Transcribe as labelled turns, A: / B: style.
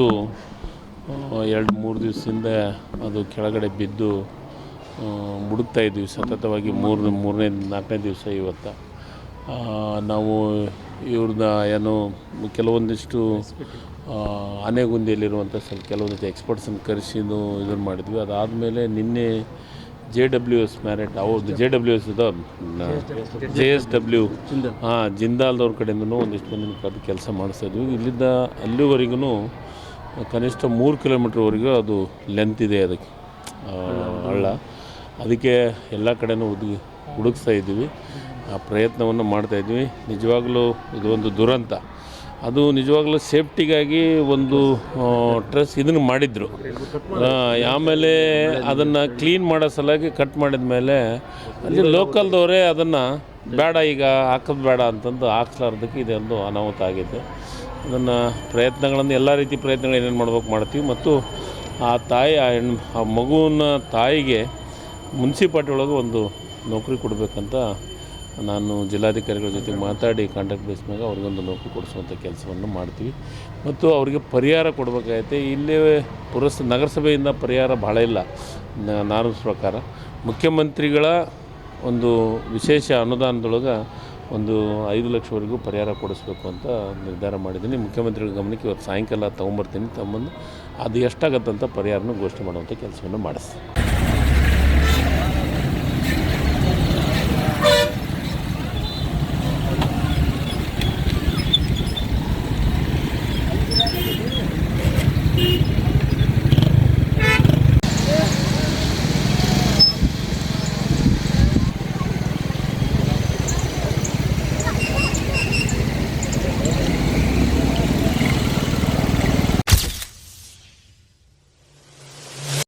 A: ಒಂದು ಎರಡು ಮೂರು ದಿವಸದಿಂದ ಅದು ಕೆಳಗಡೆ ಬಿದ್ದು ಮುಡುಕ್ತಾ ಇದ್ವಿ ಸತತವಾಗಿ ಮೂರು ಮೂರನೇ ನಾಲ್ಕನೇ ದಿವಸ ಇವತ್ತು. ನಾವು ಇವ್ರನ್ನ ಏನು ಕೆಲವೊಂದಿಷ್ಟು ಆನೆಗುಂದಿಯಲ್ಲಿರುವಂಥ ಸ್ವಲ್ಪ ಕೆಲವೊಂದಿಷ್ಟು ಎಕ್ಸ್ಪರ್ಟ್ಸನ್ನು ಕರೆಸಿದ್ದು ಇದನ್ನು ಮಾಡಿದ್ವಿ. ಅದಾದಮೇಲೆ ನಿನ್ನೆ ಜೆ ಡಬ್ಲ್ಯೂ ಎಸ್ ಮ್ಯಾರೆಟ್ ಅವ್ರದ್ದು ಜೆ ಡಬ್ಲ್ಯೂ ಎಸ್ ಇದು ಜೆ ಎಸ್ ಡಬ್ಲ್ಯೂ ಹಾಂ ಜಿಂದಾಲ್ದವ್ರ ಕಡೆಯಿಂದನೂ ಒಂದಿಷ್ಟು ಮಂದಿನ ಕರೆದು ಕೆಲಸ ಮಾಡಿಸ್ತಾ ಇದ್ವಿ. ಇಲ್ಲಿದ್ದ ಅಲ್ಲಿವರೆಗೂ ಕನಿಷ್ಠ ಮೂರು ಕಿಲೋಮೀಟ್ರ್ವರೆಗೂ ಅದು ಲೆಂತ್ ಇದೆ ಅದಕ್ಕೆ. ಹಳ್ಳ. ಅದಕ್ಕೆ ಎಲ್ಲ ಕಡೆನೂ ಹುಡುಗಿ ಹುಡುಕ್ಸ್ತಾ ಇದ್ದೀವಿ. ಆ, ಪ್ರಯತ್ನವನ್ನು ಮಾಡ್ತಾಯಿದ್ವಿ ನಿಜವಾಗ್ಲೂ ಇದು ಒಂದು ದುರಂತ. ಅದು ನಿಜವಾಗ್ಲೂ ಸೇಫ್ಟಿಗಾಗಿ ಒಂದು ಟ್ರೆಸ್ ಇದನ್ನು ಮಾಡಿದರು. ಆಮೇಲೆ ಅದನ್ನು ಕ್ಲೀನ್ ಮಾಡೋ ಸಲುವಾಗಿ ಕಟ್ ಮಾಡಿದ ಮೇಲೆ ಅಲ್ಲಿ ಲೋಕಲ್ದವರೇ ಅದನ್ನು ಬೇಡ ಈಗ, ಹಾಕೋದು ಬೇಡ ಅಂತಂದು ಹಾಕ್ಸ್ಲಾರ್ದಕ್ಕೆ ಇದೊಂದು ಅನಾಹುತ ಆಗಿದೆ. ಅದನ್ನು ಪ್ರಯತ್ನಗಳನ್ನು, ಎಲ್ಲ ರೀತಿ ಪ್ರಯತ್ನಗಳು ಏನೇನು ಮಾಡ್ಬೇಕು ಮಾಡ್ತೀವಿ. ಮತ್ತು ಆ ತಾಯಿ, ಆ ಹೆಣ್ಣು ಆ ಮಗುವಿನ ತಾಯಿಗೆ ಮುನ್ಸಿಪಾಲ್ಟಿ ಒಳಗೆ ಒಂದು ನೌಕರಿ ಕೊಡಬೇಕಂತ ನಾನು ಜಿಲ್ಲಾಧಿಕಾರಿಗಳ ಜೊತೆ ಮಾತಾಡಿ ಕಾಂಟ್ಯಾಕ್ಟ್ ಬೇಸ್ ಮ್ಯಾಗ ಅವ್ರಿಗೊಂದು ನೌಕರಿ ಕೊಡಿಸುವಂಥ ಕೆಲಸವನ್ನು ಮಾಡ್ತೀವಿ. ಮತ್ತು ಅವರಿಗೆ ಪರಿಹಾರ ಕೊಡಬೇಕಾಗೈತೆ. ಇಲ್ಲಿ ಪುರಸ್, ನಗರಸಭೆಯಿಂದ ಪರಿಹಾರ ಭಾಳ ಇಲ್ಲ. ನಾನು ಪ್ರಕಾರ. ಮುಖ್ಯಮಂತ್ರಿಗಳ ಒಂದು ವಿಶೇಷ ಅನುದಾನದೊಳಗೆ ಒಂದು ಐದು ಲಕ್ಷವರೆಗೂ ಪರಿಹಾರ ಕೊಡಿಸ್ಬೇಕು ಅಂತ ನಿರ್ಧಾರ ಮಾಡಿದ್ದೀನಿ. ಮುಖ್ಯಮಂತ್ರಿಗಳ ಗಮನಕ್ಕೆ ಇವತ್ತು ಸಾಯಂಕಾಲ ತೊಗೊಂಬರ್ತೀನಿ. ತಗೊಂಬಂದು ಅದು ಎಷ್ಟಾಗತ್ತಂತ ಪರಿಹಾರನೂ ಘೋಷಣೆ ಮಾಡುವಂಥ ಕೆಲಸವನ್ನು ಮಾಡಿಸ್ತೀನಿ.